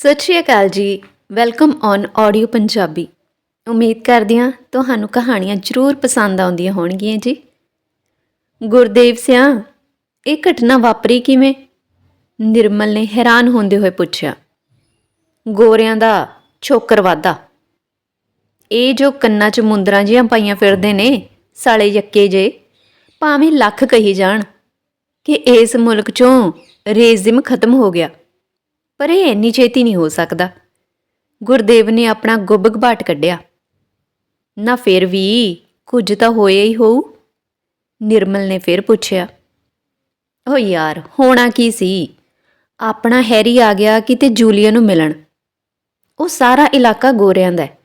ਸਤਿ ਸ਼੍ਰੀ ਅਕਾਲ ਜੀ। Welcome on audio Punjabi. ਉਮੀਦ ਕਰਦੀ ਹਾਂ ਤੁਹਾਨੂੰ ਕਹਾਣੀਆਂ ਜ਼ਰੂਰ ਪਸੰਦ ਆਉਂਦੀਆਂ ਹੋਣਗੀਆਂ ਜੀ। ਗੁਰਦੇਵ ਸਿਆ, ਇਹ ਘਟਨਾ ਵਾਪਰੀ ਕਿਵੇਂ? ਨਿਰਮਲ ਨੇ ਹੈਰਾਨ ਹੁੰਦੇ ਹੋਏ ਪੁੱਛਿਆ। ਗੋਰਿਆਂ ਦਾ ਛੋਕਰ ਵਾਦਾ ਇਹ ਜੋ ਕੰਨਾਂ 'ਚ ਮੁੰਦਰਾਂ ਜਿਹੀਆਂ ਪਾਈਆਂ ਫਿਰਦੇ ਨੇ, ਸਾਲੇ ਯੱਕੇ ਜੇ, ਭਾਵੇਂ ਲੱਖ ਕਹੀ ਜਾਣ, ਕਿ ਇਸ ਮੁਲਕ 'ਚੋਂ ਰੇਜ਼ਿਮ ਖਤਮ ਹੋ ਗਿਆ। ਪਰ ਇਹ ਇੰਨੀ ਛੇਤੀ ਨਹੀਂ ਹੋ ਸਕਦਾ। ਗੁਰਦੇਵ ਨੇ ਆਪਣਾ ਗੁੱਬ ਘਬਾਟ ਕੱਢਿਆ। ਨਾ ਫਿਰ ਵੀ ਕੁਝ ਤਾਂ ਹੋਇਆ ਹੀ ਹੋਊ? ਨਿਰਮਲ ਨੇ ਫਿਰ ਪੁੱਛਿਆ। ਓ ਯਾਰ, ਹੋਣਾ ਕੀ ਸੀ? ਆਪਣਾ ਹੈਰੀ ਆ ਗਿਆ ਕਿਤੇ ਜੂਲੀਆ ਨੂੰ ਮਿਲਣ। ਉਹ ਸਾਰਾ ਇਲਾਕਾ ਗੋਰਿਆਂ ਦਾ ਹੈ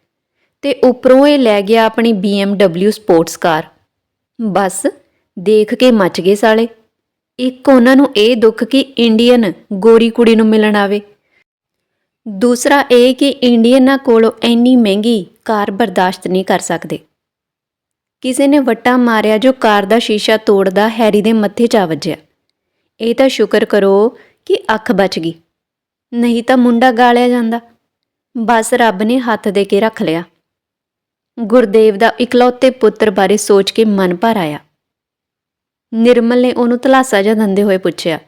ਤੇ ਉੱਪਰੋਂ ਇਹ ਲੈ ਗਿਆ ਆਪਣੀ BMW ਸਪੋਰਟਸ ਕਾਰ। ਬਸ, ਦੇਖ ਕੇ ਮੱਚ ਗਏ ਸਾਲੇ। ਇੱਕ ਉਹਨਾਂ ਨੂੰ ਇਹ ਦੁੱਖ ਕਿ ਇੰਡੀਅਨ ਗੋਰੀ ਕੁੜੀ ਨੂੰ ਮਿਲਣ ਆਵੇ। ਦੂਸਰਾ ਇਹ ਕਿ ਇੰਡੀਅਨਾਂ ਕੋਲੋਂ ਇੰਨੀ ਮਹਿੰਗੀ ਕਾਰ ਬਰਦਾਸ਼ਤ ਨਹੀਂ ਕਰ ਸਕਦੇ। ਕਿਸੇ ਨੇ ਵੱਟਾ ਮਾਰਿਆ ਜੋ ਕਾਰ ਦਾ ਸ਼ੀਸ਼ਾ ਤੋੜਦਾ ਹੈਰੀ ਦੇ ਮੱਥੇ 'ਚ ਆ ਵੱਜਿਆ। ਇਹ ਤਾਂ ਸ਼ੁਕਰ ਕਰੋ ਕਿ ਅੱਖ ਬਚ ਗਈ, ਨਹੀਂ ਤਾਂ ਮੁੰਡਾ ਗਾਲਿਆ ਜਾਂਦਾ। ਬਸ ਰੱਬ ਨੇ ਹੱਥ ਦੇ ਕੇ ਰੱਖ ਲਿਆ। ਗੁਰਦੇਵ ਦਾ ਇਕਲੌਤੇ ਪੁੱਤਰ ਬਾਰੇ ਸੋਚ ਕੇ ਮਨ ਭਰ ਆਇਆ। ਨਿਰਮਲ ਨੇ ਉਹਨੂੰ ਤਲਾਸਾ ਜਿਹਾ ਦਿੰਦੇ ਹੋਏ ਪੁੱਛਿਆ,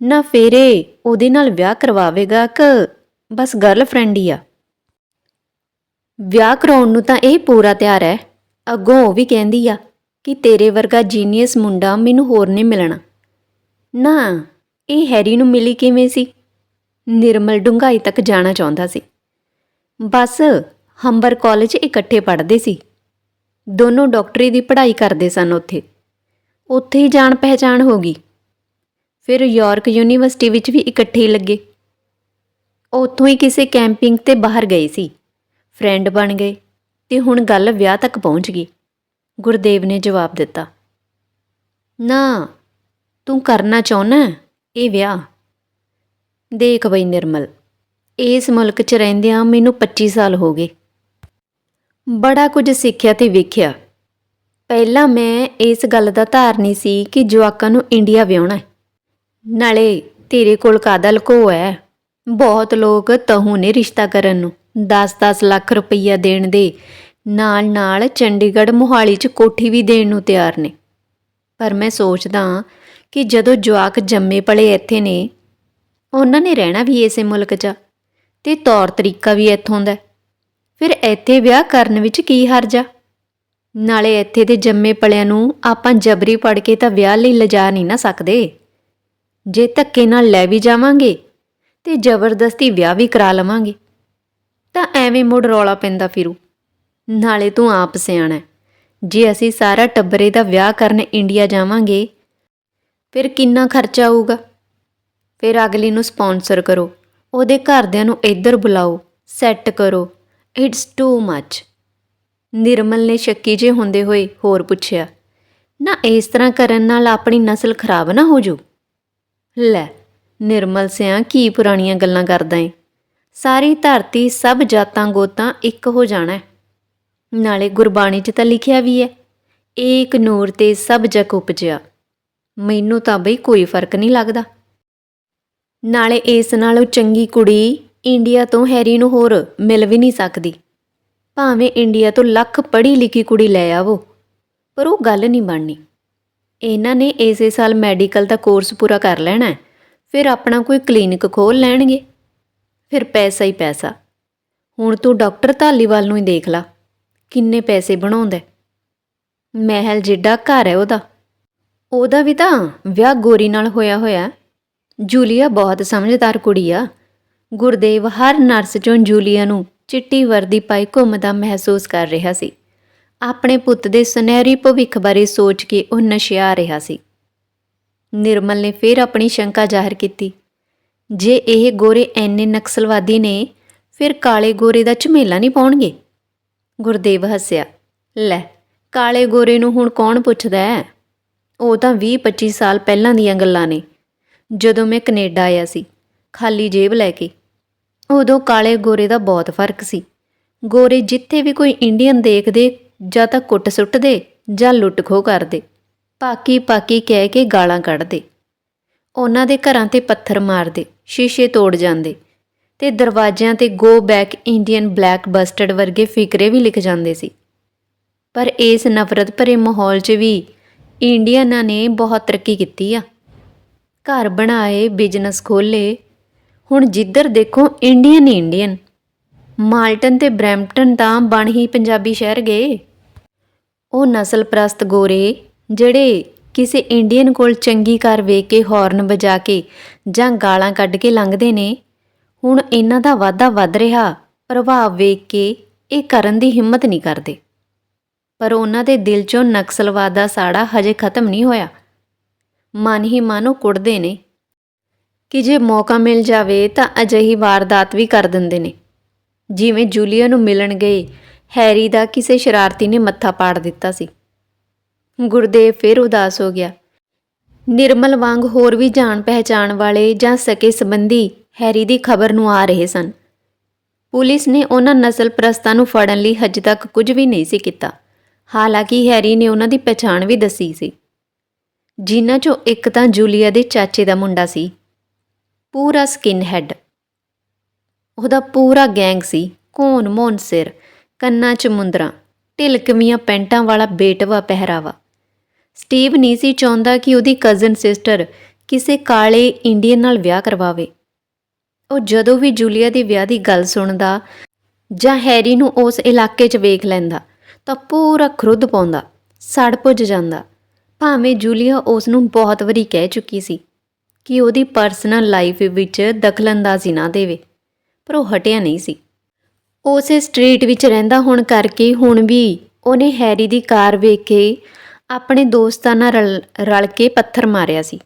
ਨਾ ਫੇਰੇ, ਉਹਦੇ ਨਾਲ ਵਿਆਹ ਕਰਵਾਵੇਗਾ ਕਿ ਬਸ ਗਰਲਫ੍ਰੈਂਡ ਹੀ ਆ। ਵਿਆਹ ਕਰਾਉਣ ਨੂੰ ਤਾਂ ਇਹ ਪੂਰਾ ਤਿਆਰ ਹੈ। ਅੱਗੋਂ ਉਹ ਵੀ ਕਹਿੰਦੀ ਆ ਕਿ ਤੇਰੇ ਵਰਗਾ ਜੀਨੀਅਸ ਮੁੰਡਾ ਮੈਨੂੰ ਹੋਰ ਨਹੀਂ ਮਿਲਣਾ। ਨਾ, ਇਹ ਹੈਰੀ ਨੂੰ ਮਿਲੀ ਕਿਵੇਂ ਸੀ? ਨਿਰਮਲ ਡੂੰਘਾਈ ਤੱਕ ਜਾਣਾ ਚਾਹੁੰਦਾ ਸੀ। ਬਸ ਹੰਬਰ ਕਾਲਜ ਇਕੱਠੇ ਪੜ੍ਹਦੇ ਸੀ। ਦੋਨੋਂ ਡਾਕਟਰੀ ਦੀ ਪੜ੍ਹਾਈ ਕਰਦੇ ਸਨ ਉੱਥੇ। ਉੱਥੇ ਹੀ ਜਾਣ ਪਹਿਚਾਣ ਹੋ ਗਈ। ਫਿਰ ਯਾਰਕ ਯੂਨੀਵਰਸਿਟੀ ਵਿੱਚ ਵੀ ਇਕੱਠੇ ਹੀ ਲੱਗੇ। ਉੱਥੋਂ ਹੀ ਕਿਸੇ ਕੈਂਪਿੰਗ ਤੇ ਬਾਹਰ ਗਏ ਸੀ। ਫਰੈਂਡ ਬਣ ਗਏ ਤੇ ਹੁਣ ਗੱਲ ਵਿਆਹ ਤੱਕ ਪਹੁੰਚ ਗਈ। ਗੁਰਦੇਵ ਨੇ ਜਵਾਬ ਦਿੱਤਾ, ਨਾ, ਤੂੰ ਕਰਨਾ ਚਾਹੁੰਨਾ ਇਹ ਵਿਆਹ? ਦੇਖ ਬਈ ਨਿਰਮਲ, ਇਸ ਮੁਲਕ 'ਚ ਰਹਿੰਦਿਆਂ ਮੈਨੂੰ 25 ਸਾਲ ਹੋ ਗਏ। ਬੜਾ ਕੁਝ ਸਿੱਖਿਆ ਤੇ ਵੇਖਿਆ। ਪਹਿਲਾਂ ਮੈਂ ਇਸ ਗੱਲ ਦਾ ਧਾਰਨੀ ਸੀ ਕਿ ਜਵਾਕਾਂ ਨੂੰ ਇੰਡੀਆ ਵਿਆਹਣਾ ਨਾਲੇ ਤੇਰੇ ਕੋਲ ਕਾਦਾ ਲਕੋ ਹੈ? ਬਹੁਤ ਲੋਕ ਤਹੂ ਨੇ ਰਿਸ਼ਤਾ ਕਰਨ ਨੂੰ। 10-10 ਲੱਖ ਰੁਪਈਆ ਦੇਣ ਦੇ ਨਾਲ ਨਾਲ ਚੰਡੀਗੜ੍ਹ ਮੋਹਾਲੀ 'ਚ ਕੋਠੀ ਵੀ ਦੇਣ ਨੂੰ ਤਿਆਰ ਨੇ। ਪਰ ਮੈਂ ਸੋਚਦਾ ਕਿ ਜਦੋਂ ਜਵਾਕ ਜੰਮੇ ਪਲੇ ਇੱਥੇ ਨੇ, ਉਹਨਾਂ ਨੇ ਰਹਿਣਾ ਵੀ ਇਸੇ ਮੁਲਕ 'ਚ ਆ ਤੇ ਤੌਰ ਤਰੀਕਾ ਵੀ ਇੱਥੋਂ ਦਾ। ਫਿਰ ਇੱਥੇ ਵਿਆਹ ਕਰਨ ਵਿੱਚ ਕੀ ਹਰਜਾ ਨਾਲੇ ਇੱਥੇ ਦੇ ਜੰਮੇ ਪਲਿਆਂ ਨੂੰ ਆਪਾਂ ਜਬਰੀ ਪੜ ਕੇ ਤਾਂ ਵਿਆਹ ਲਈ ਲਿਜਾ ਨਹੀਂ ਨਾ ਸਕਦੇ। ਜੇ ਧੱਕੇ ਨਾਲ ਲੈ ਵੀ ਜਾਵਾਂਗੇ ਤੇ ਜ਼ਬਰਦਸਤੀ ਵਿਆਹ ਵੀ ਕਰਾ ਲਵਾਂਗੇ। ਤਾਂ ਐਵੇਂ ਮੁੜ ਰੌਲਾ ਪੈਂਦਾ ਫਿਰੂ। ਨਾਲੇ ਤੂੰ ਆਪ ਸਿਆਣਾ ਜੇ ਅਸੀਂ ਸਾਰਾ ਟੱਬਰੇ ਦਾ ਵਿਆਹ ਕਰਨ ਇੰਡੀਆ ਜਾਵਾਂਗੇ, ਫਿਰ ਕਿੰਨਾ ਖਰਚਾ ਆਊਗਾ? ਫਿਰ ਅਗਲੀ ਨੂੰ ਸਪਾਂਸਰ ਕਰੋ। ਉਹਦੇ ਘਰਦਿਆਂ ਨੂੰ ਇੱਧਰ ਬੁਲਾਓ। ਸੈੱਟ ਕਰੋ। ਇਟਸ ਟੂ ਮੱਚ ਨਿਰਮਲ ਨੇ ਸ਼ੱਕੀ ਜੇ ਹੁੰਦੇ ਹੋਏ ਹੋਰ ਪੁੱਛਿਆ, ਨਾ ਇਸ ਤਰ੍ਹਾਂ ਕਰਨ ਨਾਲ ਆਪਣੀ ਨਸਲ ਖਰਾਬ ਨਾ ਹੋ ਜੂ ਲੈ ਨਿਰਮਲ ਸਿਆਂ ਕੀ ਪੁਰਾਣੀਆਂ ਗੱਲਾਂ ਕਰਦਾ ਏ? ਸਾਰੀ ਧਰਤੀ ਸਭ ਜਾਤਾਂ ਗੋਤਾਂ ਇੱਕ ਹੋ ਜਾਣਾ ਨਾਲੇ ਗੁਰਬਾਣੀ 'ਚ ਤਾਂ ਲਿਖਿਆ ਵੀ ਹੈ ਏਕ ਨੂਰ ਤੇ ਸਭ ਜਗ ਉਪਜਿਆ। ਮੈਨੂੰ ਤਾਂ ਬਈ ਕੋਈ ਫ਼ਰਕ ਨਹੀਂ ਲੱਗਦਾ। ਨਾਲੇ ਇਸ ਨਾਲੋਂ ਚੰਗੀ ਕੁੜੀ ਇੰਡੀਆ ਤੋਂ ਹੈਰੀ ਨੂੰ ਹੋਰ ਮਿਲ ਵੀ ਨਹੀਂ ਸਕਦੀ। ਭਾਵੇਂ ਇੰਡੀਆ ਤੋਂ ਲੱਖ ਪੜ੍ਹੀ ਲਿਖੀ ਕੁੜੀ ਲੈ ਆਵੋ ਪਰ ਉਹ ਗੱਲ ਨਹੀਂ ਬਣਨੀ। ਇਹਨਾਂ ਨੇ ਇਸੇ ਸਾਲ ਮੈਡੀਕਲ ਦਾ ਕੋਰਸ ਪੂਰਾ ਕਰ ਲੈਣਾ ਹੈ, ਫਿਰ ਆਪਣਾ ਕੋਈ ਕਲੀਨਿਕ ਖੋਲ ਲੈਣਗੇ। ਫਿਰ ਪੈਸਾ ਹੀ ਪੈਸਾ। ਹੁਣ ਤੂੰ ਡਾਕਟਰ ਧਾਲੀਵਾਲ ਨੂੰ ਹੀ ਦੇਖ ਲਾ, ਕਿੰਨੇ ਪੈਸੇ ਬਣਾਉਂਦਾ ਮਹਿਲ ਜਿੱਡਾ ਘਰ ਹੈ ਉਹਦਾ। ਉਹਦਾ ਵੀ ਤਾਂ ਵਿਆਹ ਗੋਰੀ ਨਾਲ ਹੋਇਆ ਹੋਇਆ ਜੂਲੀਆ ਬਹੁਤ ਸਮਝਦਾਰ ਕੁੜੀ ਆ। ਗੁਰਦੇਵ ਹਰ ਨਰਸ ਚੋਂ ਜੂਲੀਆ ਨੂੰ ਚਿੱਟੀ ਵਰਦੀ ਪਾਈ ਘੁੰਮਦਾ ਮਹਿਸੂਸ ਕਰ ਰਿਹਾ ਸੀ। ਆਪਣੇ ਪੁੱਤ ਦੇ ਸੁਨਹਿਰੀ ਭਵਿੱਖ ਬਾਰੇ ਸੋਚ ਕੇ ਉਹ ਨਸ਼ਿਆ ਰਿਹਾ ਸੀ। ਨਿਰਮਲ ਨੇ ਫਿਰ ਆਪਣੀ ਸ਼ੰਕਾ ਜ਼ਾਹਰ ਕੀਤੀ। ਜੇ ਇਹ ਗੋਰੇ ਐਨੇ ਨਕਸਲਵਾਦੀ ਨੇ, ਫਿਰ ਕਾਲੇ ਗੋਰੇ ਦਾ ਝਮੇਲਾ ਨਹੀਂ ਪਾਉਣਗੇ? ਗੁਰਦੇਵ ਹੱਸਿਆ, ਲੈ, ਕਾਲੇ ਗੋਰੇ ਨੂੰ ਹੁਣ ਕੌਣ ਪੁੱਛਦਾ ਹੈ? ਉਹ ਤਾਂ 20-25 ਸਾਲ ਪਹਿਲਾਂ ਦੀਆਂ ਗੱਲਾਂ ਨੇ। ਜਦੋਂ ਮੈਂ ਕੈਨੇਡਾ ਆਇਆ ਸੀ, ਖਾਲੀ ਜੇਬ ਲੈ ਕੇ, ਉਦੋਂ ਕਾਲੇ ਗੋਰੇ ਦਾ ਬਹੁਤ ਫ਼ਰਕ ਸੀ। ਗੋਰੇ ਜਿੱਥੇ ਵੀ ਕੋਈ ਇੰਡੀਅਨ ਦੇਖਦੇ ਜਾਂ ਤਾਂ ਕੁੱਟ ਸੁੱਟਦੇ ਜਾਂ ਲੁੱਟ ਖੋਹ ਕਰਦੇ। ਪਾਕੀ ਪਾਕੀ ਕਹਿ ਕੇ ਗਾਲਾਂ ਕੱਢਦੇ। ਉਹਨਾਂ ਦੇ ਘਰਾਂ ਤੇ ਪੱਥਰ ਮਾਰਦੇ, ਸ਼ੀਸ਼ੇ ਤੋੜ ਜਾਂਦੇ ਤੇ ਦਰਵਾਜ਼ਿਆਂ ਤੇ go back Indian black bastard ਵਰਗੇ ਫਿਕਰੇ ਵੀ ਲਿਖ ਜਾਂਦੇ ਸੀ। ਪਰ ਇਸ ਨਫ਼ਰਤ ਭਰੇ ਮਾਹੌਲ 'ਚ ਵੀ ਇੰਡੀਅਨਾਂ ਨੇ ਬਹੁਤ ਤਰੱਕੀ ਕੀਤੀ ਆ। ਘਰ ਬਣਾਏ ਬਿਜ਼ਨਸ ਖੋਲੇ ਹੁਣ ਜਿੱਧਰ ਦੇਖੋ ਇੰਡੀਅਨ ਹੀ ਇੰਡੀਅਨ ਮਾਲਟਨ ਤੇ ਬਰੈਂਪਟਨ ਤਾਂ ਬਣ ਹੀ ਪੰਜਾਬੀ ਸ਼ਹਿਰ ਗਏ। ਉਹ ਨਸਲ ਪ੍ਰਸਤ ਗੋਰੇ ਜਿਹੜੇ ਕਿਸੇ ਇੰਡੀਅਨ ਕੋਲ ਚੰਗੀ ਕਾਰ ਵੇਖ ਕੇ ਹਾਰਨ ਵਜਾ ਕੇ ਜਾਂ ਗਾਲਾਂ ਕੱਢ ਕੇ ਲੰਘਦੇ ਨੇ, ਹੁਣ ਇਹਨਾਂ ਦਾ ਵਾਧਾ ਵੱਧ ਰਿਹਾ। ਪ੍ਰਭਾਵ ਵੇਖ ਕੇ ਇਹ ਕਰਨ ਦੀ ਹਿੰਮਤ ਨਹੀਂ ਕਰਦੇ। ਪਰ ਉਹਨਾਂ ਦੇ ਦਿਲ 'ਚੋਂ ਨਕਸਲਵਾਦ ਦਾ ਸਾੜਾ ਹਜੇ ਖਤਮ ਨਹੀਂ ਹੋਇਆ। ਮਨ ਹੀ ਮਨ ਉਹ ਕੁੜਦੇ ਨੇ। ਕਿ ਜੇ ਮੌਕਾ ਮਿਲ ਜਾਵੇ ਤਾਂ ਅਜਿਹੀ ਵਾਰਦਾਤ ਵੀ ਕਰ ਦਿੰਦੇ ਨੇ। ਜਿਵੇਂ ਜੂਲੀਆ ਨੂੰ ਮਿਲਣ ਗਏ, ਹੈਰੀ ਦਾ ਕਿਸੇ ਸ਼ਰਾਰਤੀ ਨੇ ਮੱਥਾ ਪਾੜ ਦਿੱਤਾ ਸੀ। ਗੁਰਦੇਵ ਫਿਰ ਉਦਾਸ ਹੋ ਗਿਆ। ਨਿਰਮਲ ਵਾਂਗ ਹੋਰ ਵੀ ਜਾਣ ਪਹਿਚਾਣ ਵਾਲੇ ਜਾਂ ਸਕੇ ਸੰਬੰਧੀ ਹੈਰੀ ਦੀ ਖਬਰ ਨੂੰ ਆ ਰਹੇ ਸਨ। ਪੁਲਿਸ ਨੇ ਉਹਨਾਂ ਨਸਲ ਪ੍ਰਸਤਾਂ ਨੂੰ ਫੜਨ ਲਈ ਹਜੇ ਤੱਕ ਕੁਝ ਵੀ ਨਹੀਂ ਸੀ ਕੀਤਾ। ਹਾਲਾਂਕਿ ਹੈਰੀ ਨੇ ਉਹਨਾਂ ਦੀ ਪਛਾਣ ਵੀ ਦੱਸੀ ਸੀ। ਜਿਨ੍ਹਾਂ ਚੋਂ ਇੱਕ ਤਾਂ ਜੂਲੀਆ ਦੇ ਚਾਚੇ ਦਾ ਮੁੰਡਾ ਸੀ। ਪੂਰਾ ਸਕਿਨ ਹੈਡ ਉਹਦਾ ਪੂਰਾ ਗੈਂਗ ਸੀ। ਕੋਨ ਮੋਨ ਸਿਰ, ਕੰਨਾਂ 'ਚ ਮੁੰਦਰਾਂ, ਢਿਲਕਵੀਆਂ ਪੈਂਟਾਂ ਵਾਲਾ ਬੇਟਵਾ ਪਹਿਰਾਵਾ। ਸਟੀਵ ਨਹੀਂ ਸੀ ਚਾਹੁੰਦਾ ਕਿ ਉਹਦੀ ਕਜ਼ਨ ਸਿਸਟਰ ਕਿਸੇ ਕਾਲੇ ਇੰਡੀਅਨ ਨਾਲ ਵਿਆਹ ਕਰਵਾਵੇ। ਉਹ ਜਦੋਂ ਵੀ ਜੂਲੀਆ ਦੇ ਵਿਆਹ ਦੀ ਗੱਲ ਸੁਣਦਾ ਜਾਂ ਹੈਰੀ ਨੂੰ ਉਸ ਇਲਾਕੇ 'ਚ ਵੇਖ ਲੈਂਦਾ ਤਾਂ ਪੂਰਾ ਖਰੁੱਦ ਪਾਉਂਦਾ, ਸੜ ਪੁੱਜ ਜਾਂਦਾ। ਭਾਵੇਂ ਜੂਲੀਆ ਉਸ ਨੂੰ ਬਹੁਤ ਵਾਰੀ ਕਹਿ ਚੁੱਕੀ ਸੀ ਕਿ ਉਹਦੀ ਪਰਸਨਲ ਲਾਈਫ ਵਿੱਚ ਦਖਲਅੰਦਾਜ਼ੀ ਨਾ ਦੇਵੇ, ਪਰ ਉਹ ਹਟਿਆ ਨਹੀਂ ਸੀ। ਉਸੇ ਸਟਰੀਟ ਵਿੱਚ ਰਹਿੰਦਾ ਹੋਣ ਕਰਕੇ ਹੁਣ ਵੀ ਉਹਨੇ ਹੈਰੀ ਦੀ ਕਾਰ ਵੇਖ ਕੇ ਆਪਣੇ ਦੋਸਤਾਂ ਨਾਲ ਰਲ ਰਲ ਕੇ ਪੱਥਰ ਮਾਰਿਆ ਸੀ।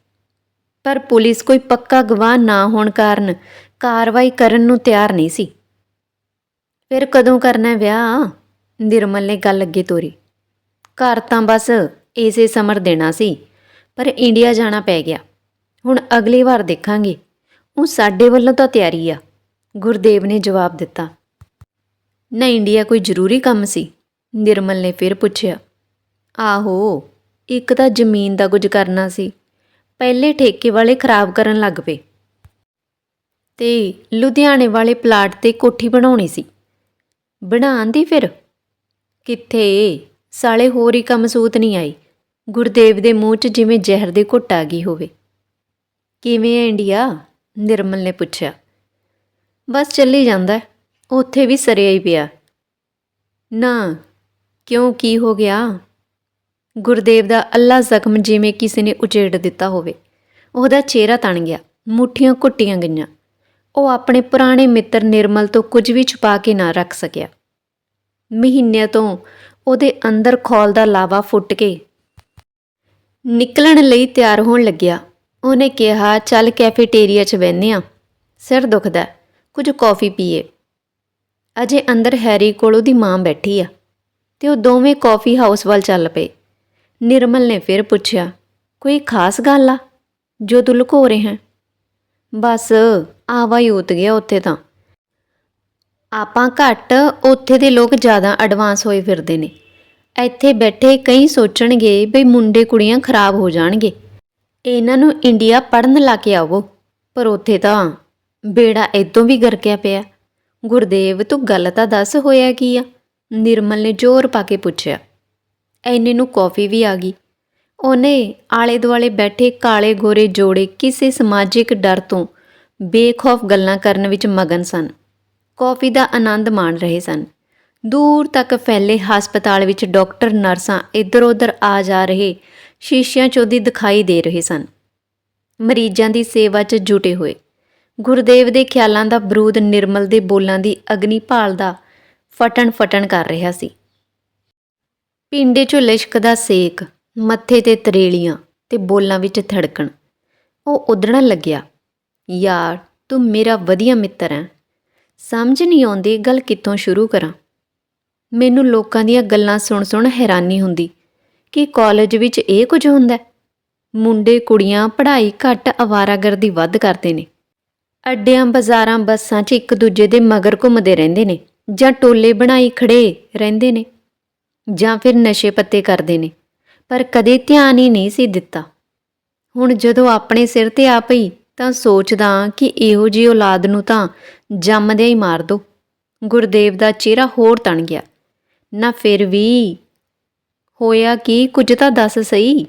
ਪਰ ਪੁਲਿਸ ਕੋਈ ਪੱਕਾ ਗਵਾਹ ਨਾ ਹੋਣ ਕਾਰਨ ਕਾਰਵਾਈ ਕਰਨ ਨੂੰ ਤਿਆਰ ਨਹੀਂ ਸੀ। ਫਿਰ ਕਦੋਂ ਕਰਨਾ ਹੈ ਵਿਆਹ? ਨਿਰਮਲ ਨੇ ਗੱਲ ਅੱਗੇ ਤੋਰੀ। ਘਰ ਤਾਂ ਬਸ ਏਸੇ ਸਮਰ ਦੇਣਾ ਸੀ, ਪਰ ਇੰਡੀਆ ਜਾਣਾ ਪੈ ਗਿਆ। ਹੁਣ ਅਗਲੀ ਵਾਰ ਦੇਖਾਂਗੇ। ਉਹ ਸਾਡੇ ਵੱਲੋਂ ਤਾਂ ਤਿਆਰੀ ਆ। ਗੁਰਦੇਵ ਨੇ ਜਵਾਬ ਦਿੱਤਾ। ਨਾ ਇੰਡੀਆ ਕੋਈ ਜ਼ਰੂਰੀ ਕੰਮ ਸੀ। ਨਿਰਮਲ ਨੇ ਫਿਰ ਪੁੱਛਿਆ ਆਹੋ, ਇੱਕ ਤਾਂ ਜ਼ਮੀਨ ਦਾ ਕੁਝ ਕਰਨਾ ਸੀ। ਪਹਿਲੇ ਠੇਕੇ ਵਾਲੇ ਖਰਾਬ ਕਰਨ ਲੱਗ ਪਏ। ਤੇ ਲੁਧਿਆਣੇ ਵਾਲੇ ਪਲਾਟ ਤੇ ਕੋਠੀ ਬਣਾਉਣੀ ਸੀ। ਬਣਾਉਣ ਦੀ ਫਿਰ? ਕਿੱਥੇ? ਸਾਲੇ ਹੋਰ ਹੀ ਕੰਮ ਸੂਤ ਨਹੀਂ ਆਈ। ਗੁਰਦੇਵ ਦੇ ਮੂੰਹ 'ਚ ਜਿਵੇਂ ਜ਼ਹਿਰ ਦੇ ਘੁੱਟ ਆ ਗਈ ਹੋਵੇ। ਕਿਵੇਂ ਹੈ ਇੰਡੀਆ? ਨਿਰਮਲ ਨੇ ਪੁੱਛਿਆ। ਬਸ ਚੱਲੀ ਜਾਂਦਾ ਉੱਥੇ ਵੀ ਸਰਿਆ ਹੀ ਪਿਆ। ਨਾ, ਕਿਉਂ ਕੀ ਹੋ ਗਿਆ? ਗੁਰਦੇਵ ਦਾ ਅੱਲਾ ਜ਼ਖਮ ਜਿਵੇਂ ਕਿਸੇ ਨੇ ਉਚੇੜ ਦਿੱਤਾ ਹੋਵੇ। ਉਹਦਾ ਚਿਹਰਾ ਤਣ ਗਿਆ, ਮੁੱਠੀਆਂ ਘੁੱਟੀਆਂ ਗਈਆਂ। ਉਹ ਆਪਣੇ ਪੁਰਾਣੇ ਮਿੱਤਰ ਨਿਰਮਲ ਤੋਂ ਕੁਝ ਵੀ ਛੁਪਾ ਕੇ ਨਾ ਰੱਖ ਸਕਿਆ। ਮਹੀਨਿਆਂ ਤੋਂ ਉਹਦੇ ਅੰਦਰ ਖੌਲ ਦਾ ਲਾਵਾ ਫੁੱਟ ਕੇ ਨਿਕਲਣ ਲਈ ਤਿਆਰ ਹੋਣ ਲੱਗਿਆ। ਉਹਨੇ ਕਿਹਾ, ਚੱਲ ਕੈਫੇਟੇਰੀਆ 'ਚ ਬਹਿੰਦੇ ਆ। ਸਿਰ ਦੁਖਦਾ ਕੁਝ ਕੌਫੀ ਪੀਏ। ਅਜੇ ਅੰਦਰ ਹੈਰੀ ਕੋਲ ਉਹਦੀ ਮਾਂ ਬੈਠੀ ਆ ਤੇ ਉਹ ਦੋਵੇਂ ਕੌਫੀ ਹਾਊਸ ਵੱਲ ਚੱਲ ਪਏ। ਨਿਰਮਲ ਨੇ ਫਿਰ ਪੁੱਛਿਆ, ਕੋਈ ਖਾਸ ਗੱਲ ਆ ਜੋ ਤੂੰ ਲੁਕੋ ਰਿਹਾ ਹੈ? ਬਸ, ਆਵਾ ਹੀ ਉਤ ਗਿਆ ਉੱਥੇ ਤਾਂ। ਆਪਾਂ ਘੱਟ ਉੱਥੇ ਦੇ ਲੋਕ ਜ਼ਿਆਦਾ ਐਡਵਾਂਸ ਹੋਏ ਫਿਰਦੇ ਨੇ। ਇੱਥੇ ਬੈਠੇ ਕਈ ਸੋਚਣਗੇ ਬਈ ਮੁੰਡੇ ਕੁੜੀਆਂ ਖਰਾਬ ਹੋ ਜਾਣਗੇ। ਇਹਨਾਂ ਨੂੰ ਇੰਡੀਆ ਪੜਨ ਲਾ ਕੇ ਆਵੋ, ਪਰ ਉੱਥੇ ਤਾਂ ਬੇੜਾ ਇਦੋਂ ਵੀ ਗਰਕਿਆ ਪਿਆ। ਗੁਰਦੇਵ, ਤੂੰ ਗੱਲ ਤਾਂ ਦੱਸ ਹੋਇਆ ਕੀ ਆ? ਨਿਰਮਲ ਨੇ ਜ਼ੋਰ ਪਾ ਕੇ ਪੁੱਛਿਆ। ਐਨੇ ਨੂੰ ਕੌਫੀ ਵੀ ਆ ਗਈ। ਉਹਨੇ ਆਲੇ ਦੁਆਲੇ ਬੈਠੇ ਕਾਲੇ ਗੋਰੇ ਜੋੜੇ ਕਿਸੇ ਸਮਾਜਿਕ ਡਰ ਤੋਂ ਬੇਖੌਫ ਗੱਲਾਂ ਕਰਨ ਵਿੱਚ ਮਗਨ ਸਨ। ਕੌਫੀ ਦਾ ਆਨੰਦ ਮਾਣ ਰਹੇ ਸਨ। ਦੂਰ ਤੱਕ ਫੈਲੇ ਹਸਪਤਾਲ ਵਿੱਚ ਡਾਕਟਰ, ਨਰਸਾਂ ਇੱਧਰ-ਉੱਧਰ ਆ ਜਾ ਰਹੇ ਸ਼ੀਸ਼ਿਆਂ 'ਚੋਂ ਦੀ ਦਿਖਾਈ ਦੇ ਰਹੇ ਸਨ। ਮਰੀਜ਼ਾਂ ਦੀ ਸੇਵਾ 'ਚ ਜੁਟੇ ਹੋਏ। ਗੁਰਦੇਵ ਦੇ ਖਿਆਲਾਂ ਦਾ ਬਰੂਦ ਨਿਰਮਲ ਦੇ ਬੋਲਾਂ ਦੀ ਅਗਨੀ ਭਾਲ ਦਾ ਫਟਣ ਫਟਣ ਕਰ ਰਿਹਾ ਸੀ। ਪਿੰਡੇ 'ਚੋਂ ਲਿਸ਼ਕਦਾ ਸੇਕ, ਮੱਥੇ ਤੇ ਤਰੇਲੀਆਂ ਤੇ ਬੋਲਾਂ ਵਿੱਚ ਧੜਕਣ ਉਹ ਉਧੜਨ ਲੱਗਿਆ, ਯਾਰ, ਤੂੰ ਮੇਰਾ ਵਧੀਆ ਮਿੱਤਰ ਹੈ। ਸਮਝ ਨਹੀਂ ਆਉਂਦੀ ਗੱਲ ਕਿੱਥੋਂ ਸ਼ੁਰੂ ਕਰਾਂ। ਮੈਨੂੰ ਲੋਕਾਂ ਦੀਆਂ ਗੱਲਾਂ ਸੁਣ-ਸੁਣ ਹੈਰਾਨੀ ਹੁੰਦੀ ਕਿ ਕਾਲਜ ਵਿੱਚ ਇਹ ਕੁਝ ਹੁੰਦਾ ਮੁੰਡੇ ਕੁੜੀਆਂ ਪੜ੍ਹਾਈ ਘੱਟ ਅਵਾਰਾਗਰਦੀ ਵੱਧ ਕਰਦੇ ਨੇ। ਅੱਡਿਆਂ ਬਾਜ਼ਾਰਾਂ ਬੱਸਾਂ 'ਚ ਇੱਕ ਦੂਜੇ ਦੇ ਮਗਰ ਘੁੰਮਦੇ ਰਹਿੰਦੇ ਨੇ ਜਾਂ ਟੋਲੇ ਬਣਾਈ ਖੜੇ ਰਹਿੰਦੇ ਨੇ। ਜਾਂ ਫਿਰ ਨਸ਼ੇ ਪੱਤੇ ਕਰਦੇ ਨੇ, ਪਰ ਕਦੇ ਧਿਆਨ ਹੀ ਨਹੀਂ ਸੀ ਦਿੱਤਾ। ਹੁਣ ਜਦੋਂ ਆਪਣੇ ਸਿਰ ਤੇ ਆ ਪਈ, ਤਾਂ ਸੋਚਦਾ ਕਿ ਇਹੋ ਜਿਹੀ ਔਲਾਦ ਨੂੰ ਤਾਂ ਜੰਮਦਿਆਂ ਹੀ ਮਾਰ ਦੋ। ਗੁਰਦੇਵ ਦਾ ਚਿਹਰਾ ਹੋਰ ਤਣ ਗਿਆ। ਨਾ ਫਿਰ ਵੀ, ਹੋਇਆ ਕੀ, ਕੁਝ ਤਾਂ ਦੱਸ ਸਹੀ?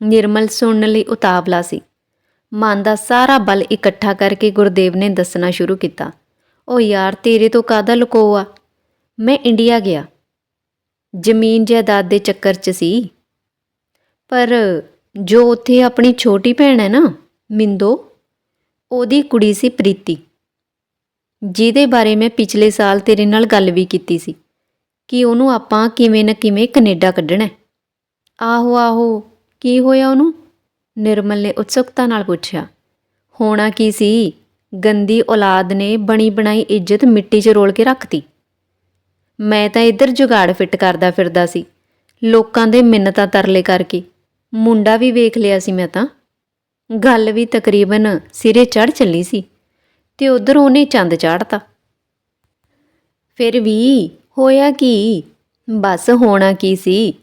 ਨਿਰਮਲ ਸੁਣਨ ਲਈ ਉਤਾਵਲਾ ਸੀ। ਮਨ ਦਾ ਸਾਰਾ ਬਲ ਇਕੱਠਾ ਕਰਕੇ ਗੁਰਦੇਵ ਨੇ ਦੱਸਣਾ ਸ਼ੁਰੂ ਕੀਤਾ। ਉਹ ਯਾਰ, ਤੇਰੇ ਤੋਂ ਕਾਦਾ ਲੁਕੋ ਆ? ਮੈਂ ਇੰਡੀਆ ਗਿਆ। ਜ਼ਮੀਨ ਜਾਇਦਾਦ ਦੇ ਚੱਕਰ 'ਚ ਸੀ। ਪਰ ਜੋ ਉੱਥੇ ਆਪਣੀ ਛੋਟੀ ਭੈਣ ਹੈ ਨਾ, ਮਿੰਦੋ, ਉਹਦੀ ਕੁੜੀ ਸੀ ਪ੍ਰੀਤੀ। ਜਿਹਦੇ ਬਾਰੇ ਮੈਂ ਪਿਛਲੇ ਸਾਲ ਤੇਰੇ ਨਾਲ ਗੱਲ ਵੀ ਕੀਤੀ ਸੀ ਕਿ ਉਹਨੂੰ ਆਪਾਂ ਕਿਵੇਂ ਨਾ ਕਿਵੇਂ ਕੈਨੇਡਾ ਕੱਢਣਾ ਆਹੋ ਆਹੋ, ਕੀ ਹੋਇਆ ਉਹਨੂੰ? ਨਿਰਮਲ ਨੇ ਉਤਸੁਕਤਾ ਨਾਲ ਪੁੱਛਿਆ। ਹੋਣਾ ਕੀ ਸੀ? ਗੰਦੀ ਔਲਾਦ ਨੇ ਬਣੀ ਬਣਾਈ ਇੱਜ਼ਤ ਮਿੱਟੀ 'ਚ ਰੋਲ ਕੇ ਰੱਖਤੀ। ਮੈਂ ਤਾਂ ਇੱਧਰ ਜੁਗਾੜ ਫਿੱਟ ਕਰਦਾ ਫਿਰਦਾ ਸੀ। ਲੋਕਾਂ ਦੇ ਮਿੰਨਤਾਂ ਤਰਲੇ ਕਰਕੇ। ਮੁੰਡਾ ਵੀ ਵੇਖ ਲਿਆ ਸੀ ਮੈਂ ਤਾਂ। ਗੱਲ ਵੀ ਤਕਰੀਬਨ ਸਿਰੇ ਚੜ ਚੱਲੀ ਸੀ ਤੇ ਉਧਰ ਉਹਨੇ ਚੰਦ ਚਾੜਤਾ ਫਿਰ ਵੀ ਹੋਇਆ ਕੀ? ਬਸ ਹੋਣਾ ਕੀ ਸੀ?